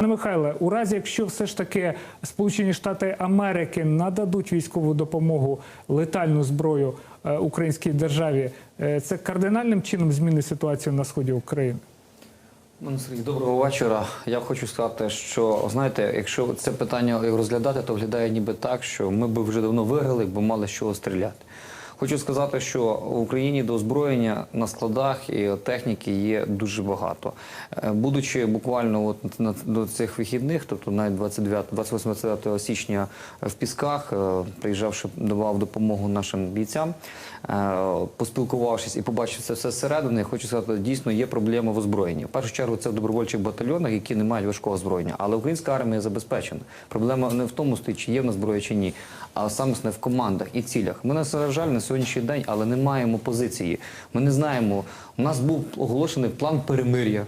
Пане Михайле, у разі, якщо все ж таки Сполучені Штати Америки нададуть військову допомогу летальну зброю е, українській державі, е, це кардинальним чином змінить ситуацію на сході України. Сергій, доброго вечора. Я хочу сказати, що знаєте, якщо це питання розглядати, то виглядає ніби так, що ми б вже давно виграли, бо мали з чого стріляти. Хочу сказати, що в Україні до озброєння на складах і техніки є дуже багато. Е, Будучи буквально от до цих вихідних, тобто навіть 29 28-29 січня в Пісках, е, приїжджавши, давав допомогу нашим бійцям, е, поспілкувавшись і побачив це все зсередини, хочу сказати, дійсно є проблема в озброєнні. В першу чергу це в добровольчих батальйонах, які не мають важкого озброєння. Але українська армія забезпечена. Проблема не в тому стоїть, чи є в нас зброя чи ні, а саме в командах і цілях. Ми на жаль на сьогоднішній день, але не маємо позиції. Ми не знаємо. У нас був оголошений план перемир'я.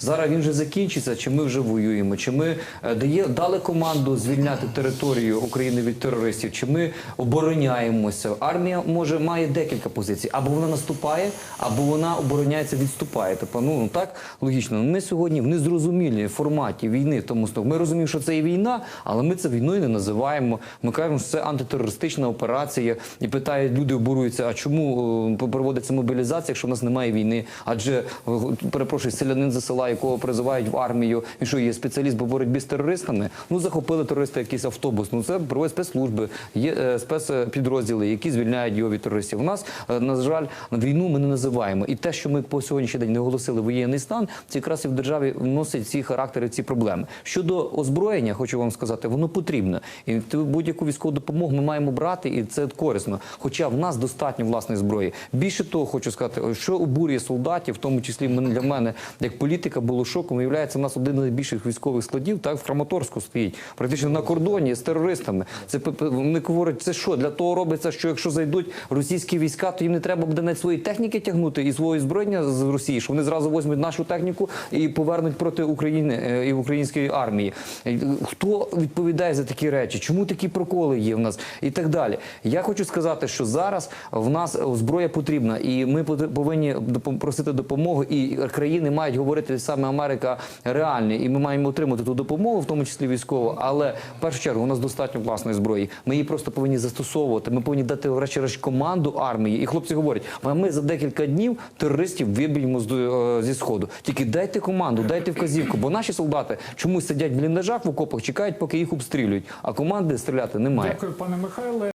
Зараз він вже закінчиться, чи ми вже воюємо, чи ми е, дає, дали команду звільняти територію України від терористів, чи ми обороняємося. Армія може має декілька позицій. Або вона наступає, або вона обороняється, відступає. Тобто, ну так логічно. Ми сьогодні в незрозумілій форматі війни. Тому ми розуміємо, що це і війна, але ми це війною не називаємо. Ми кажемо, що це антитерористична операція. І питають, люди обуруються, а чому е, проводиться мобілізація, якщо в нас немає війни? Адже е, перепрошую, селянин за якого призивають в армію, він що є спеціаліст по боротьбі з терористами. Ну захопили терористи якийсь автобус. Ну це проводять спецслужби, є е, спецпідрозділи, які звільняють його від терористів. У нас е, на жаль війну ми не називаємо. І те, що ми по сьогоднішній день не оголосили воєнний стан, це якраз і в державі вносить ці характери, ці проблеми. Щодо озброєння, хочу вам сказати, воно потрібно. І будь-яку військову допомогу ми маємо брати, і це корисно. Хоча в нас достатньо власної зброї. Більше того, хочу сказати, що обурює солдатів, в тому числі для мене, як політика, було шоком. Виявляється, у нас один з найбільших військових складів, так в Краматорську стоїть, практично на кордоні з терористами. Це вони говорять, це що для того робиться, що якщо зайдуть російські війська, то їм не треба буде навіть свої техніки тягнути і свої зброєння з Росії, що вони зразу візьмуть нашу техніку і повернуть проти України е, і української армії. Е, Хто відповідає за такі речі? Чому такі проколи є в нас і так далі? Я хочу сказати, що зараз в нас зброя потрібна, і ми повинні просити допомоги, і країни мають говорити саме Америка реальні, і ми маємо отримати ту допомогу, в тому числі військову. Але в першу чергу у нас достатньо власної зброї. Ми її просто повинні застосовувати. Ми повинні дати врешті-решт команду армії. І хлопці говорять: а ми за декілька днів терористів виб'ємо е, зі сходу. Тільки дайте команду, дайте вказівку, бо наші солдати чомусь сидять в бліндажах в окопах, чекають, поки їх обстрілюють, а команди стріляти немає. Дякую, пане Михайле.